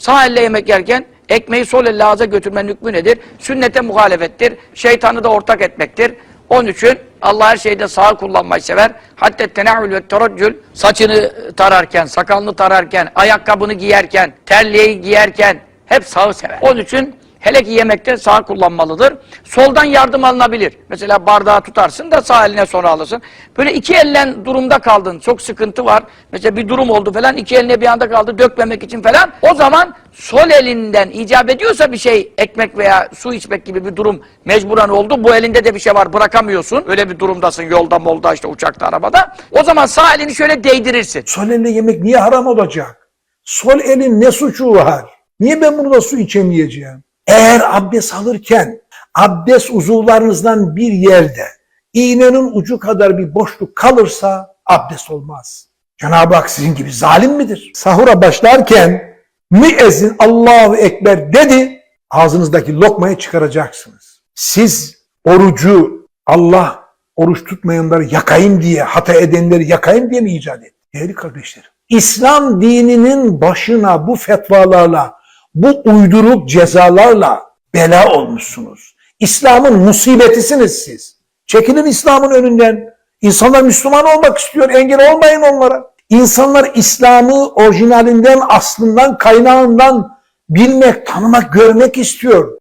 Sağ elle yemek yerken ekmeği sol elle ağza götürmenin hükmü nedir? Sünnete muhalefettir. Şeytanı da ortak etmektir. Onun için Allah her şeyde sağ kullanmayı sever. Hatta tenahül ve teroccül saçını tararken, sakalını tararken, ayakkabını giyerken, terliği giyerken hep sağı sever. Onun için hele ki yemekte sağ kullanmalıdır. Soldan yardım alınabilir. Mesela bardağı tutarsın da sağ eline sonra alırsın. Böyle iki ellen durumda kaldın. Çok sıkıntı var. Mesela bir durum oldu falan. iki eline bir anda kaldı dökmemek için falan. O zaman sol elinden icap ediyorsa bir şey ekmek veya su içmek gibi bir durum mecburen oldu. Bu elinde de bir şey var bırakamıyorsun. Öyle bir durumdasın yolda molda işte uçakta arabada. O zaman sağ elini şöyle değdirirsin. Sol elle yemek niye haram olacak? Sol elin ne suçu var? Niye ben burada su içemeyeceğim? Eğer abdest alırken abdest uzuvlarınızdan bir yerde iğnenin ucu kadar bir boşluk kalırsa abdest olmaz. Cenab-ı Hak sizin gibi zalim midir? Sahura başlarken müezzin Allahu Ekber dedi ağzınızdaki lokmayı çıkaracaksınız. Siz orucu Allah oruç tutmayanları yakayım diye, hata edenleri yakayım diye mi icat etti? Değerli kardeşlerim. İslam dininin başına bu fetvalarla, bu uyduruk cezalarla bela olmuşsunuz. İslam'ın musibetisiniz siz. Çekilin İslam'ın önünden. İnsanlar Müslüman olmak istiyor. Engel olmayın onlara. İnsanlar İslam'ı orijinalinden, aslından, kaynağından bilmek, tanımak, görmek istiyor.